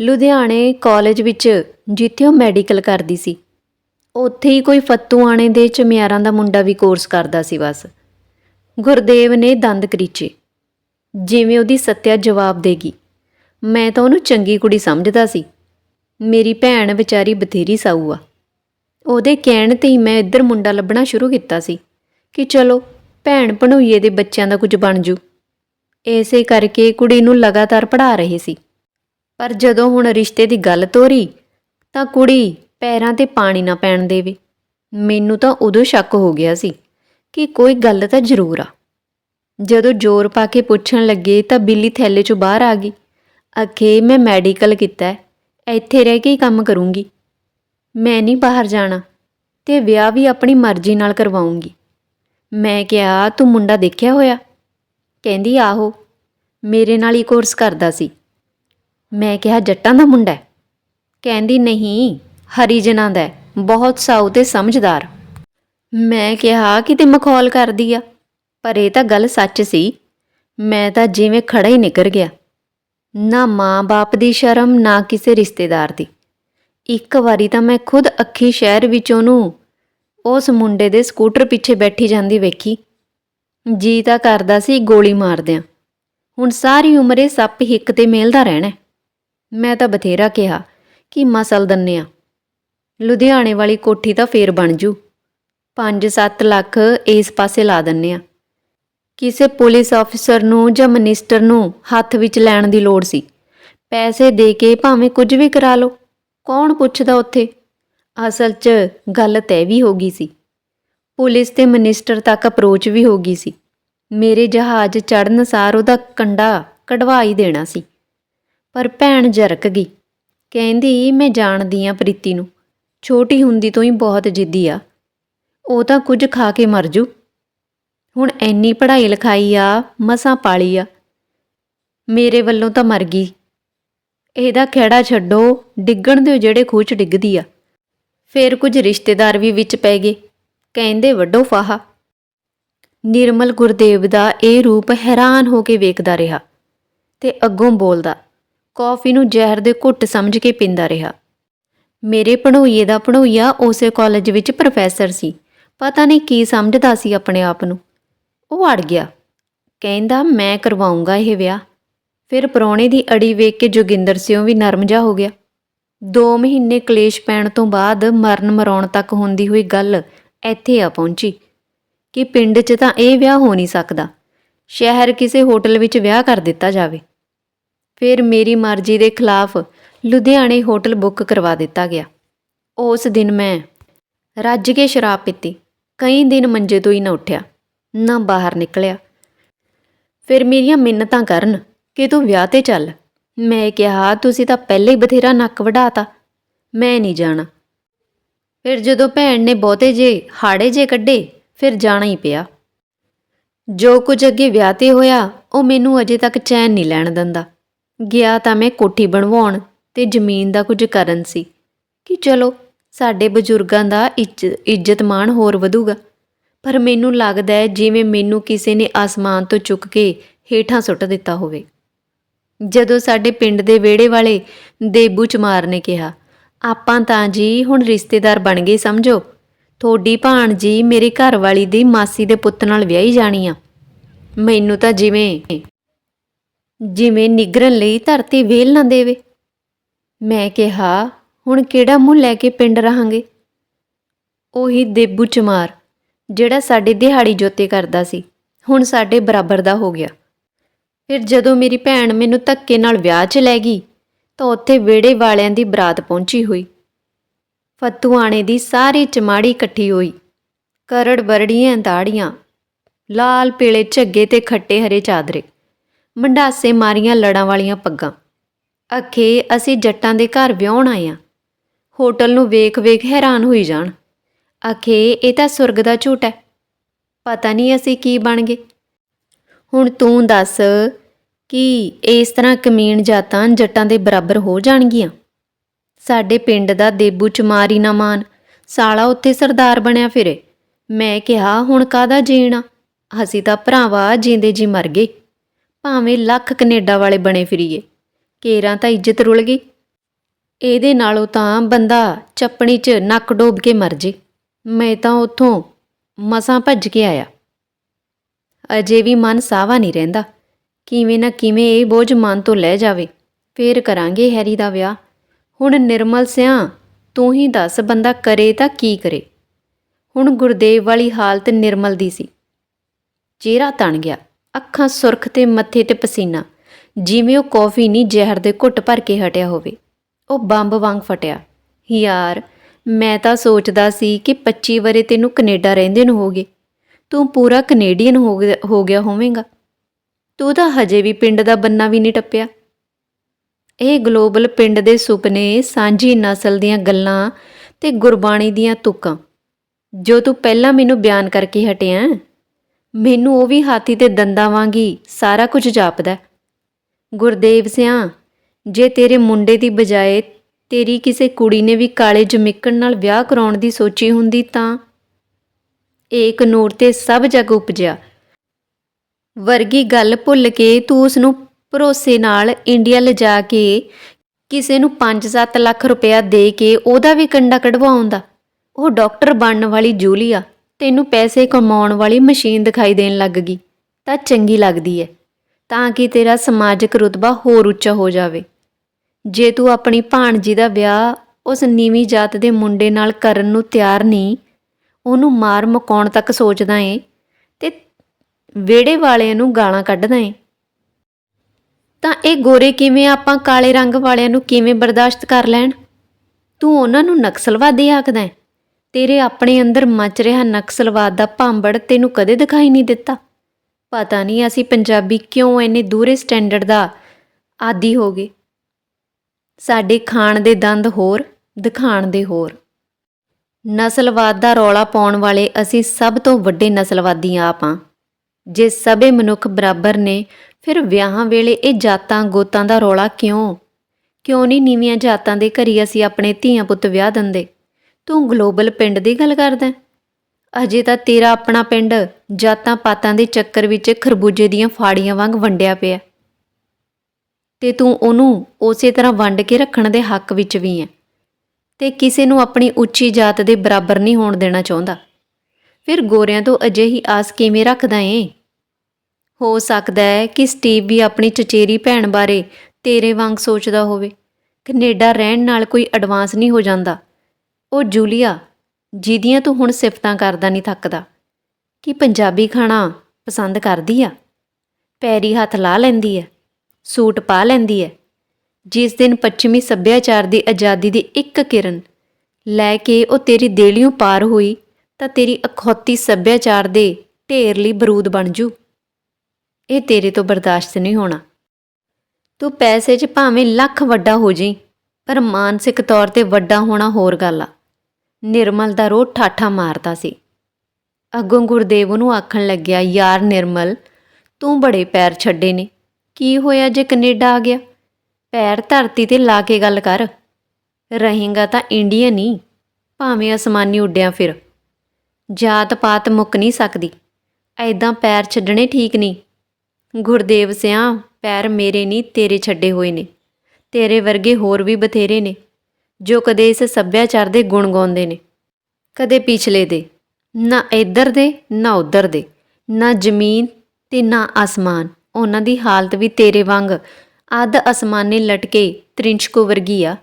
ਲੁਧਿਆਣੇ ਕਾਲਜ ਵਿੱਚ ਜਿੱਥੇ ਉਹ ਮੈਡੀਕਲ ਕਰਦੀ ਸੀ। ਉੱਥੇ ਹੀ ਕੋਈ ਫੱਤੂ ਆਣੇ ਦੇ ਚਮਿਆਰਾਂ ਦਾ ਮੁੰਡਾ ਵੀ ਕੋਰਸ ਕਰਦਾ ਸੀ ਬਸ। ਗੁਰਦੇਵ ਨੇ ਦੰਦ ਕਰੀਚੇ। ਜਿਵੇਂ ਉਹਦੀ ਸੱਤਿਆ ਜਵਾਬ ਦੇਗੀ। ਮੈਂ ਤਾਂ ਉਹਨੂੰ ਚੰਗੀ ਕੁੜੀ ਸਮਝਦਾ ਸੀ। ਮੇਰੀ ਭੈਣ ਵਿਚਾਰੀ ਬਥੇਰੀ ਸਾਊ ਆ। ਉਹਦੇ ਕਹਿਣ ਤੇ ਹੀ ਮੈਂ ਇੱਧਰ ਮੁੰਡਾ ਲੱਭਣਾ ਸ਼ੁਰੂ ਕੀਤਾ ਸੀ ਕਿ ਚਲੋ, ਭੈਣ ਭਣੋਈਏ ਦੇ ਬੱਚਿਆਂ ਦਾ ਕੁਝ ਬਣ ਜੂ। ਐਸੇ ਕਰਕੇ ਕੁੜੀ ਨੂੰ ਲਗਾਤਾਰ ਪੜ੍ਹਾ ਰਹੇ ਸੀ। ਪਰ ਜਦੋਂ ਹੁਣ ਰਿਸ਼ਤੇ ਦੀ ਗੱਲ ਤੋਰੀ, ਤਾਂ ਕੁੜੀ ਪੈਰਾਂ ਤੇ ਪਾਣੀ ਨਾ ਪੈਣ ਦੇਵੇ। ਮੈਨੂੰ ਤਾਂ ਉਦੋਂ ਸ਼ੱਕ ਹੋ ਗਿਆ ਸੀ ਕਿ ਕੋਈ ਗੱਲ ਤਾਂ ਜ਼ਰੂਰ ਆ। ਜਦੋਂ ਜ਼ੋਰ ਪਾ ਕੇ ਪੁੱਛਣ ਲੱਗੇ ਤਾਂ ਬਿੱਲੀ ਥੈਲੇ ਚੋਂ ਬਾਹਰ ਆ ਗਈ। ਅਖੇ ਮੈਂ ਮੈਡੀਕਲ ਕੀਤਾ ਹੈ, ਇੱਥੇ ਰਹਿ ਕੇ ਹੀ ਕੰਮ ਕਰੂੰਗੀ। ਮੈਂ ਨਹੀਂ ਬਾਹਰ ਜਾਣਾ ਤੇ ਵਿਆਹ ਵੀ ਆਪਣੀ ਮਰਜ਼ੀ ਨਾਲ ਕਰਵਾਉਂਗੀ। ਮੈਂ ਕਿਹਾ, ਤੂੰ ਮੁੰਡਾ ਦੇਖਿਆ ਹੋਇਆ? ਕਹਿੰਦੀ, ਆਹੋ, ਮੇਰੇ ਨਾਲ ਹੀ ਕੋਰਸ ਕਰਦਾ ਸੀ। ਮੈਂ ਕਿਹਾ, ਜੱਟਾਂ ਦਾ ਮੁੰਡਾ ਕਹਿੰਦੀ, ਨਹੀਂ ਹਰੀਜਨਾਂ ਦਾ ਬਹੁਤ ਸਾਊ ਤੇ ਸਮਝਦਾਰ। ਮੈਂ ਕਿਹਾ, ਕਿਤੇ ਮਖੌਲ ਕਰਦੀ ਆ? ਪਰ ਇਹ ਤਾਂ ਗੱਲ ਸੱਚ ਸੀ। ਮੈਂ ਤਾਂ ਜਿਵੇਂ ਖੜਾ ਹੀ ਨਿਕਰ ਗਿਆ। ਨਾ ਮਾਂ-ਬਾਪ ਦੀ ਸ਼ਰਮ, ਨਾ ਕਿਸੇ ਰਿਸ਼ਤੇਦਾਰ ਦੀ। ਇੱਕ ਵਾਰੀ ਤਾਂ ਮੈਂ ਖੁਦ ਅੱਖੀ ਸ਼ਹਿਰ ਵਿੱਚ ਉਹਨੂੰ, ਉਸ ਮੁੰਡੇ ਦੇ ਸਕੂਟਰ ਪਿੱਛੇ ਬੈਠੀ ਜਾਂਦੀ ਵੇਖੀ। ਜੀ ਤਾਂ ਕਰਦਾ ਸੀ ਗੋਲੀ ਮਾਰ ਦਿਆਂ ਹੁਣ ਸਾਰੀ ਉਮਰ ਇਹ ਸੱਪ ਹਿੱਕ ਤੇ ਮੇਲਦਾ ਰਹਿਣਾ ਮੈਂ ਤਾਂ ਬਥੇਰਾ ਕਿਹਾ ਕਿ ਮਸਲ ਦੰਨਿਆ। ਲੁਧਿਆਣੇ ਵਾਲੀ ਕੋਠੀ ਤਾਂ ਫੇਰ ਬਣ ਜੂ। 5-7 ਲੱਖ ਇਸ ਪਾਸੇ ਲਾ ਦਿੰਨੇ ਆ ਕਿਸੇ ਪੁਲਿਸ ਅਫਸਰ ਨੂੰ ਜਾਂ ਮਿਨਿਸਟਰ ਨੂੰ ਹੱਥ ਵਿੱਚ ਲੈਣ ਦੀ ਲੋੜ ਸੀ। ਪੈਸੇ ਦੇ ਕੇ ਭਾਵੇਂ ਕੁਝ ਵੀ ਕਰਾ ਲਓ। ਕੌਣ ਪੁੱਛਦਾ ਉੱਥੇ? ਅਸਲ 'ਚ ਗੱਲ ਤੈਅ ਵੀ ਹੋ ਗਈ ਸੀ। ਪੁਲਿਸ ਤੇ ਮਿਨਿਸਟਰ ਤੱਕ ਅਪਰੋਚ ਵੀ ਹੋ ਗਈ ਸੀ। ਮੇਰੇ ਜਹਾਜ਼ ਚੜਨ ਸਾਰ ਉਹਦਾ ਕੰਡਾ ਕਢਵਾ ਹੀ ਦੇਣਾ ਸੀ। ਪਰ ਭੈਣ ਜਰਕ ਗਈ। ਕਹਿੰਦੀ, ਮੈਂ ਜਾਣਦੀ ਆ ਪ੍ਰੀਤੀ ਨੂੰ। ਛੋਟੀ ਹੁੰਦੀ ਤੋਂ ਹੀ ਬਹੁਤ ਜਿੱਦੀ ਆ। ਉਹ ਤਾਂ ਕੁਝ ਖਾ ਕੇ ਮਰ ਜੂ। ਹੁਣ ਐਨੀ ਪੜ੍ਹਾਈ ਲਿਖਾਈ ਆ, ਮਸਾਂ ਪਾਲੀ ਆ। ਮੇਰੇ ਵੱਲੋਂ ਤਾਂ ਮਰ ਗਈ। ਇਹਦਾ ਖੇੜਾ ਛੱਡੋ, ਡਿੱਗਣ ਦਿਓ ਜਿਹੜੇ ਖੂਹ 'ਚ ਡਿੱਗਦੀ ਆ। ਫਿਰ ਕੁਝ ਰਿਸ਼ਤੇਦਾਰ ਵੀ ਵਿੱਚ ਪੈ ਗਏ। ਕਹਿੰਦੇ ਵੱਡੋ ਫਾਹਾ। ਨਿਰਮਲ ਗੁਰਦੇਵ ਦਾ ਇਹ ਰੂਪ ਹੈਰਾਨ ਹੋ ਕੇ ਵੇਖਦਾ ਰਿਹਾ ਤੇ ਅੱਗੋਂ ਬੋਲਦਾ, ਕੌਫੀ ਨੂੰ ਜ਼ਹਿਰ ਦੇ ਘੁੱਟ ਸਮਝ ਕੇ ਪੀਂਦਾ ਰਿਹਾ। ਮੇਰੇ ਭਣੋਈਏ ਦਾ ਭਣੋਈਆ ਉਸੇ ਕਾਲਜ ਵਿੱਚ ਪ੍ਰੋਫੈਸਰ ਸੀ। ਪਤਾ ਨਹੀਂ ਕੀ ਸਮਝਦਾ ਸੀ ਆਪਣੇ ਆਪ ਨੂੰ। ਉਹ ਅੜ ਗਿਆ। ਕਹਿੰਦਾ, ਮੈਂ ਕਰਵਾਉਂਗਾ ਇਹ ਵਿਆਹ। ਫਿਰ ਪ੍ਰਾਹੁਣੇ ਦੀ ਅੜੀ ਵੇਖ ਕੇ ਜੋਗਿੰਦਰ ਸਿੰਘ ਵੀ ਨਰਮ ਜਾ ਹੋ ਗਿਆ। 2 ਮਹੀਨੇ ਕਲੇਸ਼ ਪੈਣ ਤੋਂ ਬਾਅਦ ਮਰਨ ਮਰਾਉਣ ਤੱਕ ਹੁੰਦੀ ਹੋਈ ਗੱਲ ਇੱਥੇ ਆ ਪਹੁੰਚੀ ਕਿ ਪਿੰਡ 'ਚ ਤਾਂ ਇਹ ਵਿਆਹ ਹੋ ਨਹੀਂ ਸਕਦਾ। ਸ਼ਹਿਰ ਕਿਸੇ ਹੋਟਲ ਵਿੱਚ ਵਿਆਹ ਕਰ ਦਿੱਤਾ ਜਾਵੇ। ਫਿਰ ਮੇਰੀ ਮਰਜ਼ੀ ਦੇ ਖਿਲਾਫ ਲੁਧਿਆਣੇ ਹੋਟਲ ਬੁੱਕ ਕਰਵਾ ਦਿੱਤਾ ਗਿਆ। ਉਸ ਦਿਨ ਮੈਂ ਰੱਜ ਕੇ ਸ਼ਰਾਬ ਪੀਤੀ। ਕਈ ਦਿਨ ਮੰਜੇ ਤੋਂ ਹੀ ਨਾ ਉੱਠਿਆ। ਨਾ ਬਾਹਰ ਨਿਕਲਿਆ। ਫਿਰ ਮੇਰੀਆਂ ਮਿੰਨਤਾਂ ਕਰਨ ਕਿ ਤੂੰ ਵਿਆਹ ਤੇ ਚੱਲ। ਮੈਂ ਕਿਹਾ, ਤੁਸੀਂ ਤਾਂ ਪਹਿਲੇ ਹੀ ਬਥੇਰਾ ਨੱਕ ਵਢਾਤਾ। ਮੈਂ ਨਹੀਂ ਜਾਣਾ। ਫਿਰ ਜਦੋਂ ਭੈਣ ਨੇ ਬਹੁਤੇ ਜੇ ਹਾੜੇ ਜੇ ਕੱਢੇ, ਫਿਰ ਜਾਣਾ ਹੀ ਪਿਆ। ਜੋ ਕੁਝ ਅੱਗੇ ਵਿਆਹ ਤੇ ਹੋਇਆ, ਉਹ ਮੈਨੂੰ ਅਜੇ ਤੱਕ ਚੈਨ ਨਹੀਂ ਲੈਣ ਦਿੰਦਾ। ਗਿਆ ਤਾਂ ਮੈਂ ਕੋਠੀ ਬਣਵਾਉਣ ਤੇ ਜ਼ਮੀਨ ਦਾ ਕੁਝ ਕਰਨ ਸੀ ਕਿ ਚਲੋ, ਸਾਡੇ ਬਜ਼ੁਰਗਾਂ ਦਾ ਇੱਜ਼- ਇੱਜ਼ਤ ਮਾਣ ਹੋਰ ਵਧੂਗਾ। ਪਰ ਮੈਨੂੰ ਲੱਗਦਾ ਹੈ ਜਿਵੇਂ ਮੈਨੂੰ ਕਿਸੇ ਨੇ ਆਸਮਾਨ ਤੋਂ ਚੁੱਕ ਕੇ ਹੇਠਾਂ ਸੁੱਟ ਦਿੱਤਾ ਹੋਵੇ। ਜਦੋਂ ਸਾਡੇ ਪਿੰਡ ਦੇ ਵਿਹੜੇ ਵਾਲੇ ਦੇਬੂ ਚਮਾਰ ਨੇ ਕਿਹਾ, ਆਪਾਂ ਤਾਂ ਜੀ ਹੁਣ ਰਿਸ਼ਤੇਦਾਰ ਬਣ ਗਏ ਸਮਝੋ। ਤੁਹਾਡੀ ਭਾਣਜੀ ਮੇਰੇ ਘਰ ਵਾਲੀ ਦੀ ਮਾਸੀ ਦੇ ਪੁੱਤ ਨਾਲ ਵਿਆਹੀ ਜਾਣੀ ਆ। ਮੈਨੂੰ ਤਾਂ ਜਿਵੇਂ ਜਿਵੇਂ ਨਿਗਰਨ ਲਈ ਧਰਤੀ ਵੇਲ ਨਾ ਦੇਵੇ। ਮੈਂ ਕਿਹਾ, ਹੁਣ ਕਿਹੜਾ ਮੂੰਹ ਲੈ ਕੇ ਪਿੰਡ ਰਹਾਂਗੇ? ਉਹੀ ਦੇਬੂ ਚਮਾਰ ਜਿਹੜਾ ਸਾਡੇ ਦਿਹਾੜੀ ਜੋਤੇ ਕਰਦਾ ਸੀ, ਹੁਣ ਸਾਡੇ ਬਰਾਬਰ ਦਾ ਹੋ ਗਿਆ। ਫਿਰ ਜਦੋਂ ਮੇਰੀ ਭੈਣ ਮੈਨੂੰ ਧੱਕੇ ਨਾਲ ਵਿਆਹ 'ਚ ਲੈ ਗਈ, ਤਾਂ ਉੱਥੇ ਵਿਹੜੇ ਵਾਲਿਆਂ ਦੀ ਬਰਾਤ ਪਹੁੰਚੀ ਹੋਈ। ਫਤੂਆਣੇ ਦੀ ਸਾਰੀ ਚਮਾੜੀ ਇਕੱਠੀ ਹੋਈ। ਕਰੜ ਬਰੜੀਆਂ ਦਾੜੀਆਂ, ਲਾਲ ਪੀਲੇ ਝੱਗੇ ਤੇ ਖੱਟੇ ਹਰੇ ਚਾਦਰੇ, ਮੰਡਾਸੇ ਮਾਰੀਆਂ ਲੜਾਂ ਵਾਲੀਆਂ ਪੱਗਾਂ। ਅਖੇ ਅਸੀਂ ਜੱਟਾਂ ਦੇ ਘਰ ਵਿਆਹਣ ਆਏ ਆ। ਹੋਟਲ ਨੂੰ ਵੇਖ-ਵੇਖ ਹੈਰਾਨ ਹੋਈ ਜਾਣ। ਆਖੇ, ਇਹ ਤਾਂ ਸੁਰਗ ਦਾ ਝੂਟ ਹੈ। ਪਤਾ ਨਹੀਂ ਅਸੀਂ ਕੀ ਬਣ ਗਏ। ਹੁਣ ਤੂੰ ਦੱਸ ਕਿ ਇਸ ਤਰ੍ਹਾਂ ਕਮੀਣ ਜਾਤਾਂ ਜੱਟਾਂ ਦੇ ਬਰਾਬਰ ਹੋ ਜਾਣਗੀਆਂ? ਸਾਡੇ ਪਿੰਡ ਦਾ ਦੇਬੂ ਚਮਾਰੀ ਨਾ ਮਾਨ, ਸਾਲਾ ਉੱਥੇ ਸਰਦਾਰ ਬਣਿਆ ਫਿਰੇ। ਮੈਂ ਕਿਹਾ, ਹੁਣ ਕਾਦਾ ਜੀਣਾ ਅਸੀਂ ਤਾਂ ਭਰਾਵਾ ਜਿੰਦੇ ਜੀ ਮਰ ਗਏ। ਭਾਵੇਂ ਲੱਖ ਕੈਨੇਡਾ ਵਾਲੇ ਬਣੇ ਫਿਰੀਏ। ਕੇਰਾਂ ਤਾਂ ਇੱਜ਼ਤ ਰੁਲ ਗਈ। ਇਹਦੇ ਨਾਲੋਂ ਤਾਂ ਬੰਦਾ ਚੱਪਣੀ 'ਚ ਨੱਕ ਡੋਬ ਕੇ ਮਰ ਜੇ। ਮੈਂ ਤਾਂ ਉੱਥੋਂ ਮਸਾਂ ਭੱਜ ਕੇ ਆਇਆ। ਅਜੇ ਵੀ ਮਨ ਸਾਵਾ ਨਹੀਂ ਰਹਿੰਦਾ। ਕਿਵੇਂ ਨਾ ਕਿਵੇਂ ਇਹ ਬੋਝ ਮਨ ਤੋਂ ਲੈ ਜਾਵੇ, ਫੇਰ ਕਰਾਂਗੇ ਹੈਰੀ ਦਾ ਵਿਆਹ। ਹੁਣ ਨਿਰਮਲ ਸਿਆ, ਤੂੰ ਹੀ ਦੱਸ ਬੰਦਾ ਕਰੇ ਤਾਂ ਕੀ ਕਰੇ। ਹੁਣ ਗੁਰਦੇਵ ਵਾਲੀ ਹਾਲਤ ਨਿਰਮਲ ਦੀ ਸੀ। ਚਿਹਰਾ ਤਣ ਗਿਆ। ਅੱਖਾਂ ਸੁਰਖ ਤੇ ਮੱਥੇ ਤੇ ਪਸੀਨਾ। ਜਿਵੇਂ ਉਹ ਕੌਫੀ ਨਹੀਂ ਜ਼ਹਿਰ ਦੇ ਘੁੱਟ ਭਰ ਕੇ ਹਟਿਆ ਹੋਵੇ। ਉਹ ਬੰਬ ਵਾਂਗ ਫਟਿਆ। ਯਾਰ ਮੈਂ ਤਾਂ ਸੋਚਦਾ ਸੀ ਕਿ 25 ਵਰੇ ਤੈਨੂੰ ਕੈਨੇਡਾ ਰਹਿੰਦੇ ਨੂੰ ਹੋਗੇ ਤੂੰ ਪੂਰਾ ਕੈਨੇਡੀਅਨ ਹੋ ਗਿਆ ਹੋ ਗਿਆ ਹੋਵੇਂਗਾ। ਤੂੰ ਤਾਂ ਹਜੇ ਵੀ ਪਿੰਡ ਦਾ ਬੰਨਾ ਵੀ ਨਹੀਂ ਟੱਪਿਆ। ਇਹ ਗਲੋਬਲ ਪਿੰਡ ਦੇ ਸੁਪਨੇ ਸਾਂਝੀ ਨਸਲ ਦੀਆਂ ਗੱਲਾਂ ਤੇ ਗੁਰਬਾਣੀ ਦੀਆਂ ਤੁਕਾਂ। ਜੋ ਤੂੰ ਪਹਿਲਾਂ ਮੈਨੂੰ ਬਿਆਨ ਕਰਕੇ ਹਟਿਆ ਮੈਨੂੰ ਉਹ ਵੀ ਹਾਥੀ ਤੇ ਦੰਦਾਂ ਵਾਂਗੀ ਸਾਰਾ ਕੁਝ ਜਾਪਦਾ ਗੁਰਦੇਵ ਸਿਆ, ਜੇ ਤੇਰੇ ਮੁੰਡੇ ਦੀ ਬਜਾਏ ਤੇਰੀ ਕਿਸੇ ਕੁੜੀ ਨੇ ਵੀ ਕਾਲੇ ਜਮਿਕਣ ਨਾਲ ਵਿਆਹ ਕਰਾਉਣ ਦੀ ਸੋਚੀ ਹੁੰਦੀ ਤਾਂ? ਏਕ ਨੂਰ ਤੇ ਸਭ ਜਗ ਉਪਜਿਆ। ਵਰਗੀ ਗੱਲ ਭੁੱਲ ਕੇ ਤੂੰ ਉਸ ਨੂੰ ਭਰੋਸੇ ਨਾਲ ਇੰਡੀਆ ਲਿਜਾ ਕੇ ਕਿਸੇ ਨੂੰ 5-7 ਲੱਖ ਰੁਪਇਆ ਦੇ ਕੇ ਉਹਦਾ ਵੀ ਕੰਡਾ ਕਢਵਾਉਂਦਾ ਉਹ ਡਾਕਟਰ ਬਣਨ ਵਾਲੀ ਜੂਲੀਆ, ਤੈਨੂੰ ਪੈਸੇ ਕਮਾਉਣ ਵਾਲੀ ਮਸ਼ੀਨ ਦਿਖਾਈ ਦੇਣ ਲੱਗ ਗਈ। ਤਾਂ ਚੰਗੀ ਲੱਗਦੀ ਹੈ ਤਾਂ ਕਿ ਤੇਰਾ ਸਮਾਜਿਕ ਰੁਤਬਾ ਹੋਰ ਉੱਚਾ ਹੋ ਜਾਵੇ। ਜੇ ਤੂੰ ਆਪਣੀ ਭਾਣਜੀ ਦਾ ਵਿਆਹ ਉਸ ਨੀਵੀਂ ਜਾਤ ਦੇ ਮੁੰਡੇ ਨਾਲ ਕਰਨ ਨੂੰ ਤਿਆਰ ਨਹੀਂ, ਉਹਨੂੰ ਮਾਰ ਮਕਾਉਣ ਤੱਕ ਸੋਚਦਾ ਏ ਤੇ ਵਿਹੜੇ ਵਾਲਿਆਂ ਨੂੰ ਗਾਲਾਂ ਕੱਢਦਾ ਏ। ਤਾਂ ਇਹ ਗੋਰੇ ਕਿਵੇਂ ਆਪਾਂ ਕਾਲੇ ਰੰਗ ਵਾਲਿਆਂ ਨੂੰ ਕਿਵੇਂ ਬਰਦਾਸ਼ਤ ਕਰ ਲੈਣ? ਤੂੰ ਉਹਨਾਂ ਨੂੰ ਨਕਸਲਵਾਦੀ ਆਖਦਾ ਏ। ਤੇਰੇ ਆਪਣੇ ਅੰਦਰ ਮਚ ਰਿਹਾ ਨਕਸਲਵਾਦ ਦਾ ਭਾਂਬੜ ਤੈਨੂੰ ਕਦੇ ਦਿਖਾਈ ਨਹੀਂ ਦਿੱਤਾ। ਪਤਾ ਨਹੀਂ ਅਸੀਂ ਪੰਜਾਬੀ ਕਿਉਂ ਇੰਨੇ ਦੂਰੇ ਸਟੈਂਡਰਡ ਦਾ ਆਦੀ ਹੋ ਗਏ। ਸਾਡੇ ਖਾਣ ਦੇ ਦੰਦ ਹੋਰ, ਦਿਖਾਣ ਦੇ ਹੋਰ। ਨਸਲਵਾਦ ਦਾ ਰੌਲਾ ਪਾਉਣ ਵਾਲੇ ਅਸੀਂ ਸਭ ਤੋਂ ਵੱਡੇ ਨਸਲਵਾਦੀ ਆਪ ਹਾਂ। ਜੇ ਸਭੇ ਮਨੁੱਖ ਬਰਾਬਰ ਨੇ, ਫਿਰ ਵਿਆਹਾਂ ਵੇਲੇ ਇਹ ਜਾਤਾਂ ਗੋਤਾਂ ਦਾ ਰੌਲਾ ਕਿਉਂ? ਕਿਉਂ ਨਹੀਂ ਨੀਵੀਆਂ ਜਾਤਾਂ ਦੇ ਘਰੀ ਅਸੀਂ ਆਪਣੇ ਧੀਆਂ ਪੁੱਤ ਵਿਆਹ ਦਿੰਦੇ? ਤੂੰ ਗਲੋਬਲ ਪਿੰਡ ਦੀ ਗੱਲ ਕਰਦਾ ਅਜੇ ਤਾਂ ਤੇਰਾ ਆਪਣਾ ਪਿੰਡ ਜਾਤਾਂ ਪਾਤਾਂ ਦੇ ਚੱਕਰ ਵਿੱਚ ਖਰਬੂਜੇ ਦੀਆਂ ਫਾੜੀਆਂ ਵਾਂਗ ਵੰਡਿਆ ਪਿਆ ਤੇ ਤੂੰ ਉਹਨੂੰ ਉਸੇ ਤਰ੍ਹਾਂ ਵੰਡ ਕੇ ਰੱਖਣ ਦੇ ਹੱਕ ਵਿੱਚ ਵੀ ਹੈ ਤੇ ਕਿਸੇ ਨੂੰ ਆਪਣੀ ਉੱਚੀ ਜਾਤ ਦੇ ਬਰਾਬਰ ਨਹੀਂ ਹੋਣ ਦੇਣਾ ਚਾਹੁੰਦਾ। ਫਿਰ ਗੋਰਿਆਂ ਤੋਂ ਅਜਿਹੀ ਆਸ ਕਿਵੇਂ ਰੱਖਦਾ ਏ? ਹੋ ਸਕਦਾ ਹੈ ਕਿ ਸਟੀਵ ਵੀ ਆਪਣੀ ਚਚੇਰੀ ਭੈਣ ਬਾਰੇ ਤੇਰੇ ਵਾਂਗ ਸੋਚਦਾ ਹੋਵੇ। ਕੈਨੇਡਾ ਰਹਿਣ ਨਾਲ ਕੋਈ ਐਡਵਾਂਸ ਨਹੀਂ ਹੋ ਜਾਂਦਾ। ਉਹ ਜੂਲੀਆ, ਜਿਹਦੀਆਂ ਤੂੰ ਹੁਣ ਸਿਫਤਾਂ ਕਰਦਾ ਨਹੀਂ ਥੱਕਦਾ, ਕਿ ਪੰਜਾਬੀ ਖਾਣਾ ਪਸੰਦ ਕਰਦੀ ਆ? ਪੈਰੀ ਹੱਥ ਲਾ ਲੈਂਦੀ ਹੈ ਸੂਟ ਪਾ ਲੈਂਦੀ ਹੈ ਜਿਸ ਦਿਨ ਪੱਛਮੀ ਸੱਭਿਆਚਾਰ ਦੀ ਆਜ਼ਾਦੀ ਦੀ ਇੱਕ ਕਿਰਨ ਲੈ ਕੇ ਉਹ ਤੇਰੀ ਦੇਲੀਓਂ ਪਾਰ ਹੋਈ, ਤਾਂ ਤੇਰੀ ਅਖੌਤੀ ਸੱਭਿਆਚਾਰ ਦੇ ਢੇਰ ਲਈ ਬਰੂਦ ਬਣ ਜੂ। ਇਹ ਤੇਰੇ ਤੋਂ ਬਰਦਾਸ਼ਤ ਨਹੀਂ ਹੋਣਾ। ਤੂੰ ਪੈਸੇ 'ਚ ਭਾਵੇਂ ਲੱਖ ਵੱਡਾ ਹੋ ਜਾਈਂ, ਪਰ ਮਾਨਸਿਕ ਤੌਰ ਤੇ ਵੱਡਾ ਹੋਣਾ ਹੋਰ ਗੱਲ ਆ। ਨਿਰਮਲ ਦਾ ਰੋਹ ਠਾਠਾ ਮਾਰਦਾ ਸੀ। ਅੱਗੋਂ ਗੁਰਦੇਵ ਨੂੰ ਆਖਣ ਲੱਗਿਆ, ਯਾਰ ਨਿਰਮਲ, ਤੂੰ ਬੜੇ ਪੈਰ ਛੱਡੇ ਨੇ। ਕੀ ਹੋਇਆ ਜੇ ਕੈਨੇਡਾ ਆ ਗਿਆ? ਪੈਰ ਧਰਤੀ ਤੇ ਲਾ ਕੇ ਗੱਲ ਕਰ। ਰਹੇਗਾ ਤਾਂ ਇੰਡੀਅਨ ਹੀ ਭਾਵੇਂ ਅਸਮਾਨੀ ਉੱਡਿਆ ਫਿਰ। ਜਾਤ ਪਾਤ ਮੁੱਕ ਨਹੀਂ ਸਕਦੀ। ਐਦਾਂ ਪੈਰ ਛੱਡਣੇ ਠੀਕ ਨਹੀਂ। ਗੁਰਦੇਵ ਸਿਆ, ਪੈਰ ਮੇਰੇ ਨਹੀਂ, ਤੇਰੇ ਛੱਡੇ ਹੋਏ ਨੇ। ਤੇਰੇ ਵਰਗੇ ਹੋਰ ਵੀ ਬਥੇਰੇ ਨੇ, ਜੋ ਕਦੇ ਇਸ ਸੱਭਿਆਚਾਰ ਦੇ ਗੁਣ ਗਾਉਂਦੇ ਨੇ। ਕਦੇ ਪਿਛਲੇ ਦੇ, ਨਾ ਇੱਧਰ ਦੇ, ਨਾ ਉੱਧਰ ਦੇ। ਨਾ ਜ਼ਮੀਨ ਤੇ ਨਾ ਆਸਮਾਨ ਉਹਨਾਂ ਦੀ ਹਾਲਤ ਵੀ ਤੇਰੇ ਵਾਂਗ। ਅੱਧ ਅਸਮਾਨੇ ਲਟਕੇ ਤ੍ਰਿੰਚਕੋ ਵਰਗੀ ਆ।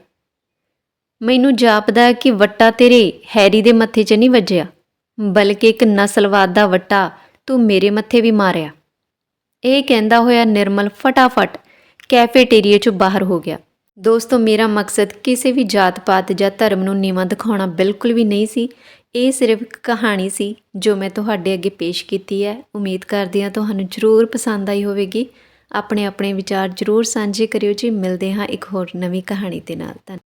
ਮੈਨੂੰ ਜਾਪਦਾ ਕਿ ਵੱਟਾ ਤੇਰੇ ਹੈਰੀ ਦੇ ਮੱਥੇ 'ਚ ਨਹੀਂ ਵੱਜਿਆ, ਬਲਕਿ ਇੱਕ ਨਸਲਵਾਦ ਦਾ ਵੱਟਾ ਤੂੰ ਮੇਰੇ ਮੱਥੇ ਵੀ ਮਾਰਿਆ। ਇਹ ਕਹਿੰਦਾ ਹੋਇਆ ਨਿਰਮਲ ਫਟਾਫਟ ਕੈਫੇਟੇਰੀਏ 'ਚੋਂ ਬਾਹਰ ਹੋ ਗਿਆ। ਦੋਸਤੋ, ਮੇਰਾ ਮਕਸਦ ਕਿਸੇ ਵੀ ਜਾਤ-ਪਾਤ ਜਾਂ ਧਰਮ ਨੂੰ ਨੀਵਾਂ ਦਿਖਾਉਣਾ ਬਿਲਕੁਲ ਵੀ ਨਹੀਂ ਸੀ ਇਹ ਸਿਰਫ ਇੱਕ ਕਹਾਣੀ ਸੀ ਜੋ ਮੈਂ ਤੁਹਾਡੇ ਅੱਗੇ ਪੇਸ਼ ਕੀਤੀ ਹੈ। ਉਮੀਦ ਕਰਦੀ ਹਾਂ ਤੁਹਾਨੂੰ ਜ਼ਰੂਰ ਪਸੰਦ ਆਈ ਹੋਵੇਗੀ। ਆਪਣੇ ਆਪਣੇ ਵਿਚਾਰ ਜ਼ਰੂਰ ਸਾਂਝੇ ਕਰਿਓ ਜੀ। ਮਿਲਦੇ ਹਾਂ ਇੱਕ ਹੋਰ ਨਵੀਂ ਕਹਾਣੀ ਦੇ ਨਾਲ। ਧੰਨ